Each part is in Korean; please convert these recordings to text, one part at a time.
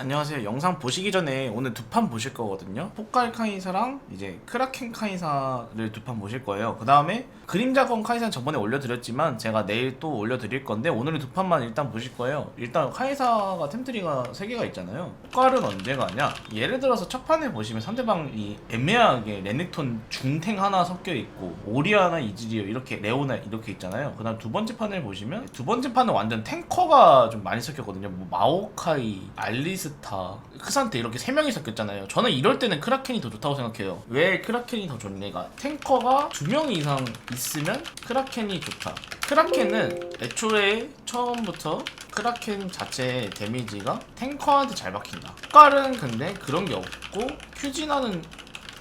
안녕하세요. 영상 보시기 전에 오늘 두 판 보실 거거든요. 폭갈 카이사랑 이제 크라켄 카이사를 두 판 보실 거예요. 그 다음에 그림자건 카이사는 저번에 올려드렸지만 제가 내일 또 올려드릴 건데 오늘은 두 판만 일단 보실 거예요. 일단 카이사가 템트리가 세 개가 있잖아요. 폭갈은 언제 가냐? 예를 들어서 첫 판에 보시면 상대방이 애매하게 레넥톤 중탱 하나 섞여 있고 오리아나 이즈리어 이렇게 레오나 이렇게 있잖아요. 그 다음 두 번째 판을 보시면 두 번째 판은 완전 탱커가 좀 많이 섞였거든요. 뭐 마오카이, 알리스타, 크산테 이렇게 세 명이 섞였잖아요. 저는 이럴 때는 크라켄이 더 좋다고 생각해요. 왜 크라켄이 더 좋냐가 탱커가 두 명 이상 있으면 크라켄이 좋다. 크라켄은 애초에 처음부터 크라켄 자체의 데미지가 탱커한테 잘 박힌다. 폭갈은 근데 그런 게 없고 큐진하는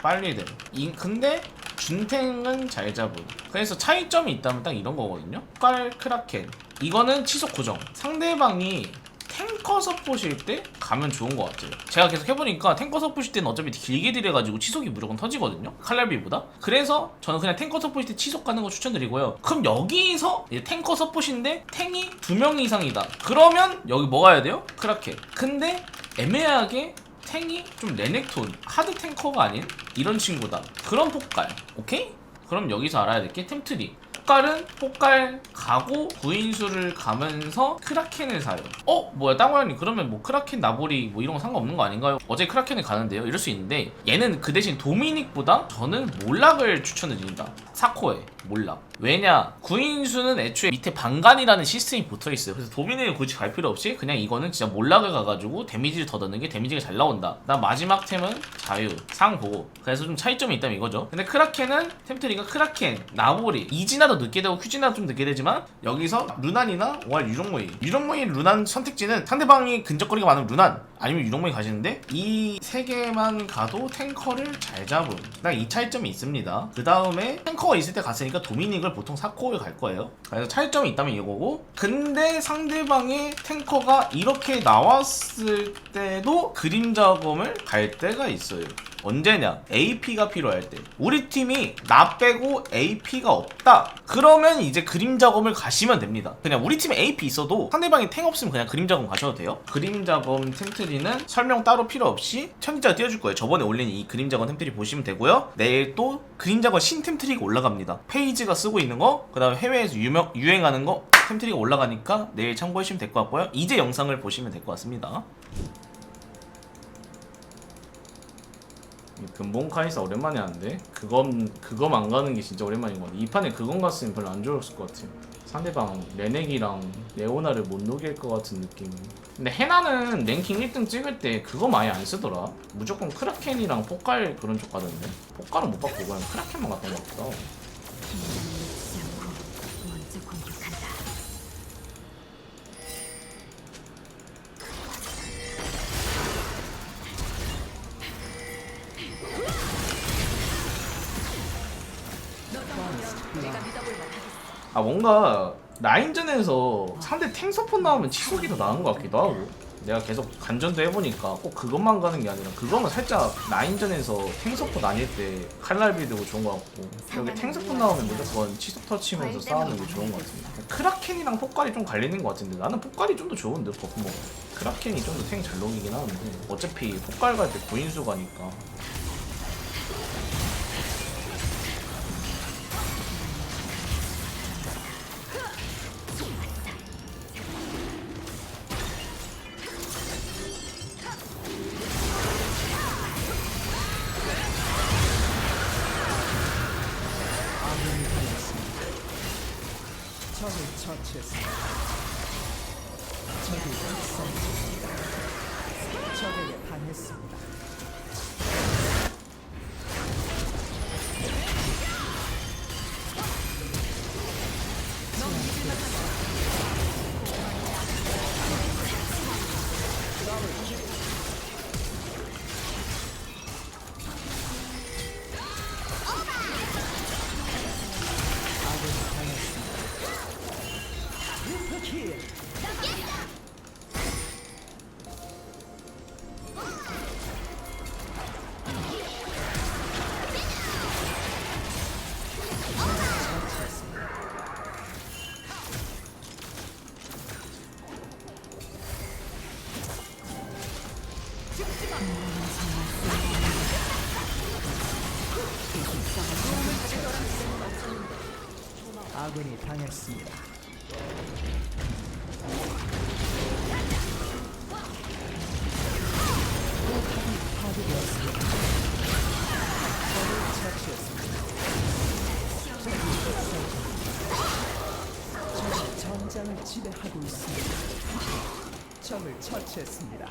빨리 돼. 이, 근데 준탱은 잘 잡은. 그래서 차이점이 있다면 딱 이런 거거든요. 폭갈 크라켄. 이거는 치속 고정. 상대방이 탱커 서포실 때 가면 좋은 것 같아요. 제가 계속 해보니까 탱커 서포실 때는 어차피 길게 딜해가지고 치속이 무조건 터지거든요. 칼날비보다. 그래서 저는 그냥 탱커 서포실 때 치속 가는 거 추천드리고요. 그럼 여기서 탱커 서포신데 탱이 두 명 이상이다. 그러면 여기 뭐 가야 돼요? 크라켄. 근데 애매하게 탱이 좀 레넥톤 하드 탱커가 아닌 이런 친구다. 그런 폭갈. 오케이? 그럼 여기서 알아야 될 게 템트리. 폭갈은 폭갈 가고 구인수를 가면서 크라켄을 사요. 어? 뭐야 땅고양님 그러면 뭐 크라켄 나보리 뭐 이런 거 상관없는 거 아닌가요? 어제 크라켄을 가는데요. 이럴 수 있는데 얘는 그 대신 도미닉보다 저는 몰락을 추천드립니다. 사코에 몰락. 왜냐 구인수는 애초에 밑에 방간이라는 시스템이 붙어 있어요. 그래서 도미닉을 굳이 갈 필요 없이 그냥 이거는 진짜 몰락을 가가지고 데미지를 더 넣는 게 데미지가 잘 나온다. 나 마지막 템은 자유 상 보고 그래서 좀 차이점이 있다면 이거죠. 근데 크라켄은 템트리가 크라켄 나보리 이지나도 늦게 되고 큐지나도 좀 늦게 되지만 여기서 루난이나 월 유령모이 유령모이 루난 선택지는 상대방이 근접거리가 많으면 루난 아니면 유령모이 가시는데 이 세 개만 가도 탱커를 잘 잡음 딱이 차이점이 있습니다. 그 다음에 탱커가 있을 때 갔으니까 도미닉을 보통 사코에 갈 거예요. 그래서 차이점이 있다면 이거고 근데 상대방의 탱커가 이렇게 나왔을 때도 그림자검을 갈 때가 있어요. 언제냐? AP가 필요할 때. 우리 팀이 나 빼고 AP가 없다. 그러면 이제 그림자검을 가시면 됩니다. 그냥 우리 팀에 AP 있어도 상대방이 탱 없으면 그냥 그림자검 가셔도 돼요. 그림자검 템트리는 설명 따로 필요 없이 편집자가 띄워줄 거예요. 저번에 올린 이 그림자검 템트리 보시면 되고요. 내일 또 그림자검 신 템트리가 올라갑니다. 페이지가 쓰고 있는 거, 그 다음에 해외에서 유명, 유행하는 거 템트리가 올라가니까 내일 참고하시면 될 것 같고요. 이제 영상을 보시면 될 것 같습니다. 근본 카이사 오랜만에 하는데 그건 그거 안 가는 게 진짜 오랜만인 것 같아. 이 판에 그건 갔으면 별로 안 좋았을 것 같아. 상대방 레넥이랑 레오나를 못 녹일 것 같은 느낌. 근데 헤나는 랭킹 1등 찍을 때 그거 많이 안 쓰더라. 무조건 크라켄이랑 포칼 그런 쪽 가던데. 포칼은 못 받고 그냥 크라켄만 갔던 것 같다. 먼저 아 뭔가 라인전에서 상대 탱 서폿 나오면 치속이 더 나은 것 같기도 하고. 내가 계속 간전도 해보니까 꼭 그것만 가는 게 아니라 그거는 살짝 라인전에서 탱 서폿 아닐 때 칼날비 되고 좋은 것 같고 여기 탱 서폿 나오면 무조건 치속 터치면서 싸우는 게 좋은 것 같습니다. 크라켄이랑 폭갈이 좀 갈리는 것 같은데 나는 폭갈이 좀 더 좋은데 버프먹 크라켄이 좀 더 탱 잘 녹이긴 하는데 어차피 폭갈 갈 때 구인수 가니까 처치했습니다. 적이. 적에게 당했습니다. 포탑이 파괴되었습니다. 적이 전장을 지배하고 있습니다. 적을 처치했습니다.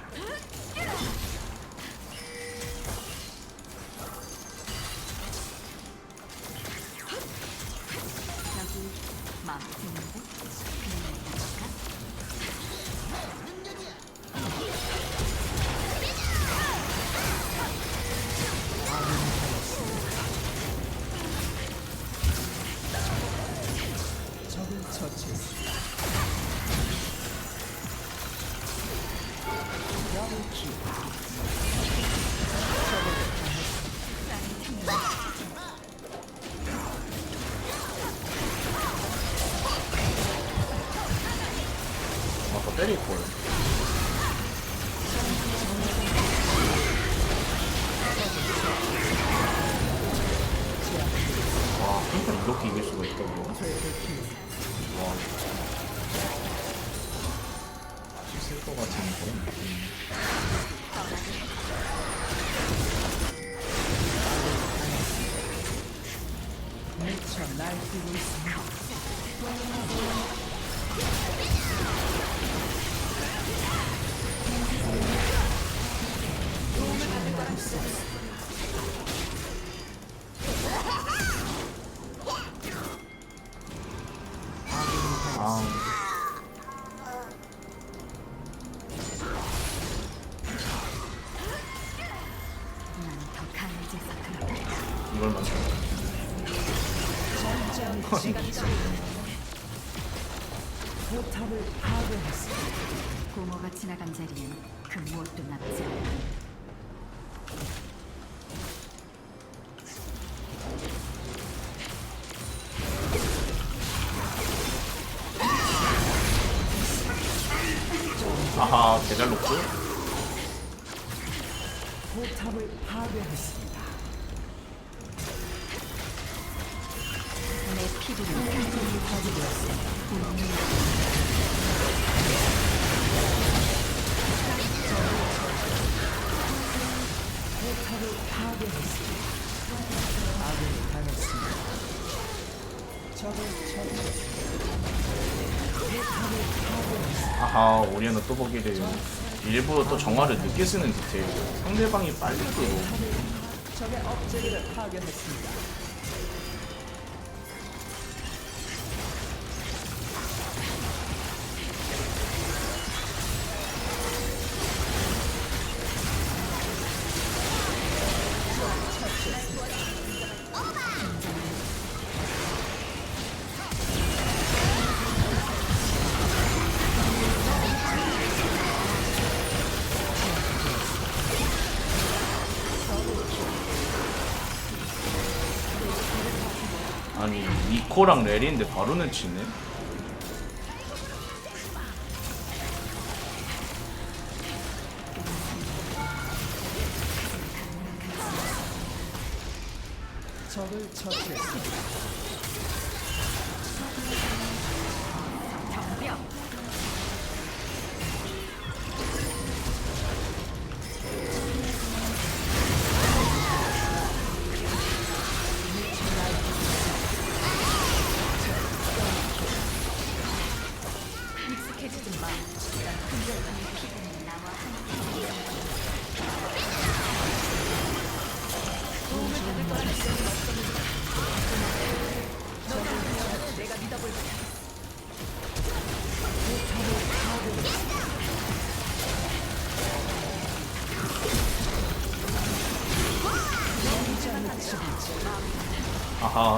이렇게 이길 수가 있다고. 와. 씻을 것 같은 그런 느낌. 날뛰고 있습니다. 개잘 녹고. 포탑을 파괴했습니다. 내 피부를 포탑이 파괴되었습니다. 포탑을 파괴했습니다. 아군이 당했습니다. 적을 처치했습니다. 아하, 오리아나 또 보기를 일부러 또 정화를 늦게 쓰는 디테일. 상대방이 빨리 들어. 니코랑 레리인데 바로는 치네? 적을 처치했습니다.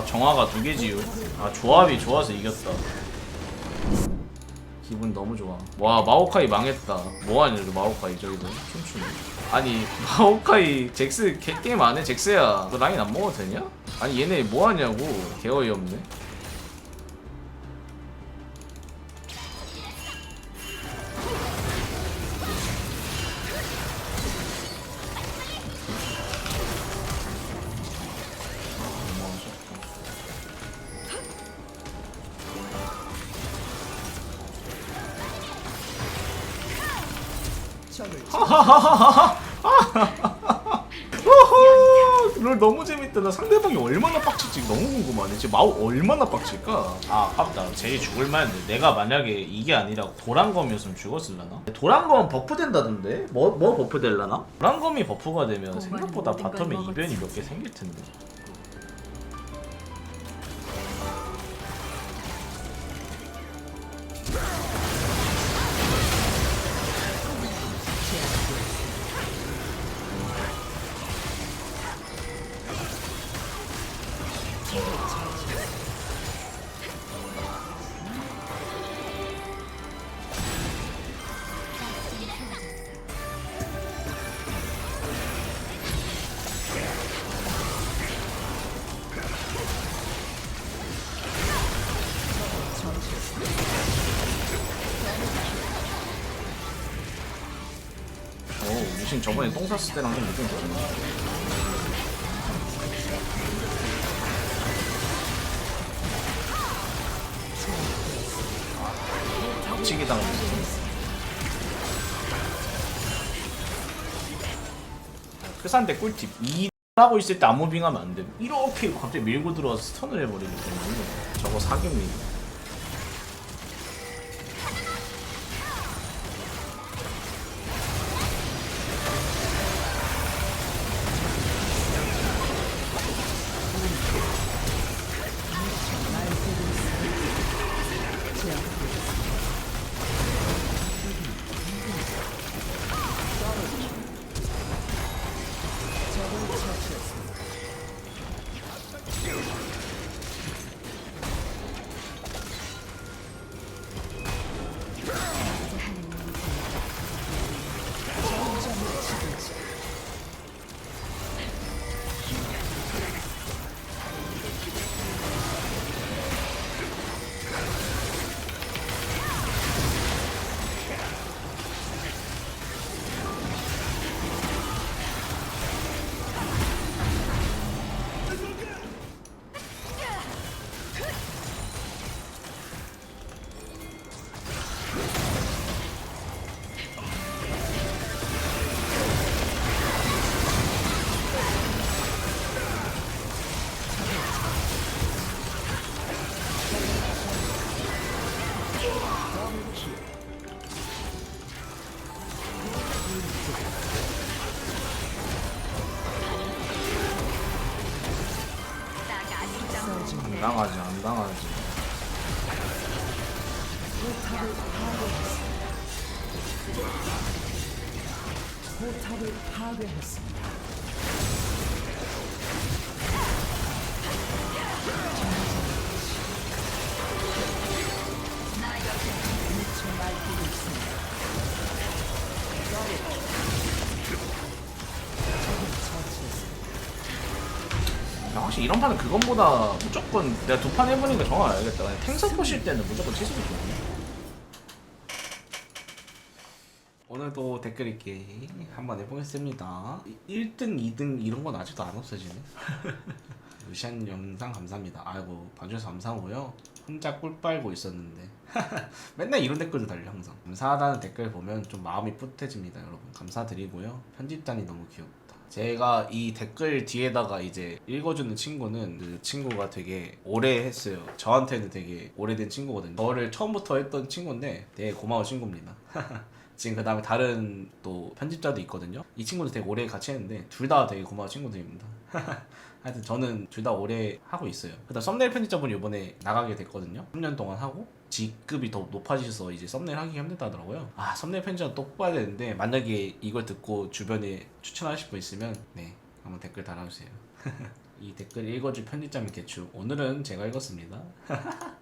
정화가 두 개지요. 아, 조합이 좋아서 이겼다. 기분 너무 좋아. 와, 마오카이 망했다. 뭐하냐, 저 마오카이 저기도 춤추네. 아니, 마오카이 잭스 개, 게임 안 해? 잭스야. 너 라인 안 먹어도 되냐? 아니, 얘네 뭐하냐고. 개 어이 없네. 롤 너무 재밌다. 나 상대방이 얼마나 빡칠지 너무 궁금하네. 지금 마우 얼마나 빡칠까? 아, 아깝다. 제일 죽을 만했는데 내가 만약에 이게 아니라 도란검이었으면 죽었을라나? 도란검 버프 된다던데? 뭐, 뭐 버프 될라나? 도란검이 버프가 되면 생각보다 바텀에. 이변이 몇 개 생길 텐데. 오, 무신 저번에 똥 쌌을 때랑 좀 느낌이 다르네. 치기 당했어. 크산대 꿀팁. 이 하고 있을 때 아무 빙하면 안 돼. 이렇게 갑자기 밀고 들어와서 스턴을 해버리기 때문에 저거 사기입니다. 포탑을 파괴했습니다. 야, 확실히 이런 판은 그것보다 무조건 내가 두 판 해보니까 정말 알겠다. 탱서 보실 때는 무조건 치수가 좋네. 오늘도 댓글 읽기 한번 해보겠습니다. 1등, 2등 이런 건 아직도 안 없어지네. 루시안 영상 감사합니다. 아이고 봐주셔서 감사하고요. 혼자 꿀 빨고 있었는데 맨날 이런 댓글도 달려 항상. 감사하다는 댓글 보면 좀 마음이 뿌듯해집니다, 여러분. 감사드리고요. 편집단이 너무 귀엽다. 제가 이 댓글 뒤에다가 이제 읽어주는 친구는 그 친구가 되게 오래 했어요. 저한테는 되게 오래된 친구거든요. 저를 처음부터 했던 친구인데 되게 고마운 친구입니다. 지금 그 다음에 다른 또 편집자도 있거든요. 이 친구도 되게 오래 같이 했는데 둘 다 되게 고마운 친구들입니다. 하여튼 저는 둘 다 오래 하고 있어요. 그다음 썸네일 편집자분이 이번에 나가게 됐거든요. 3년 동안 하고 직급이 더 높아지셔서 이제 썸네일 하기 힘들다 하더라고요. 아 썸네일 편집자 또 뽑아야 되는데 만약에 이걸 듣고 주변에 추천하실 분 있으면 네 한번 댓글 달아주세요. 이 댓글 읽어줄 편집자님 개추 오늘은 제가 읽었습니다.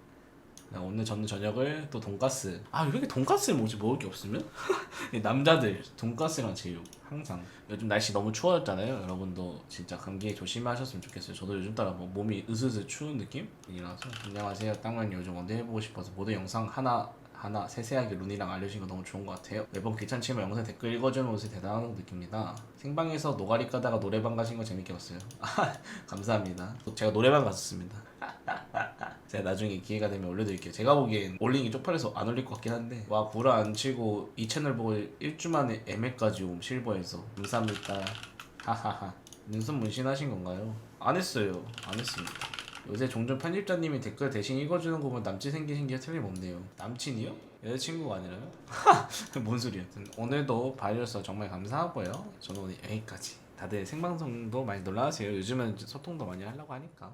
나 오늘 저는 저녁을 또 돈가스 아왜 이렇게 돈가스를 먹지 먹을 게 없으면 이 남자들 돈가스랑 제육 항상 요즘 날씨 너무 추워졌잖아요 여러분도 진짜 감기에 조심하셨으면 좋겠어요 저도 요즘 따라 뭐 몸이 으스스 추운 느낌이라서 안녕하세요 땅만 요즘 언제 해보고 싶어서 모든 영상 하나 하나 세세하게 룬이랑 알려주신 거 너무 좋은 것 같아요. 매번 귀찮지만 영상 댓글 읽어주는 것이 대단하다고 느낍니다. 생방에서 노가리 까다가 노래방 가신 거 재밌게 봤어요. 감사합니다. 제가 노래방 갔었습니다. 제가 나중에 기회가 되면 올려드릴게요. 제가 보기엔 올링이 쪽팔려서 안 올릴 것 같긴 한데 와 구라 안 치고 이 채널 보고 1주 만에 ML까지 옴 실버에서 감사합니다. 하하하 눈썹 문신하신 건가요? 안 했어요. 안 했습니다. 요새 종종 편집자님이 댓글 대신 읽어주는 거 보면 남친 생기신 게 틀림없네요. 남친이요? 여자친구가 아니라요? 뭔 소리야? 오늘도 봐주셔서 정말 감사하고요. 저는 오늘 여기까지. 다들 생방송도 많이 놀러가세요. 요즘은 소통도 많이 하려고 하니까.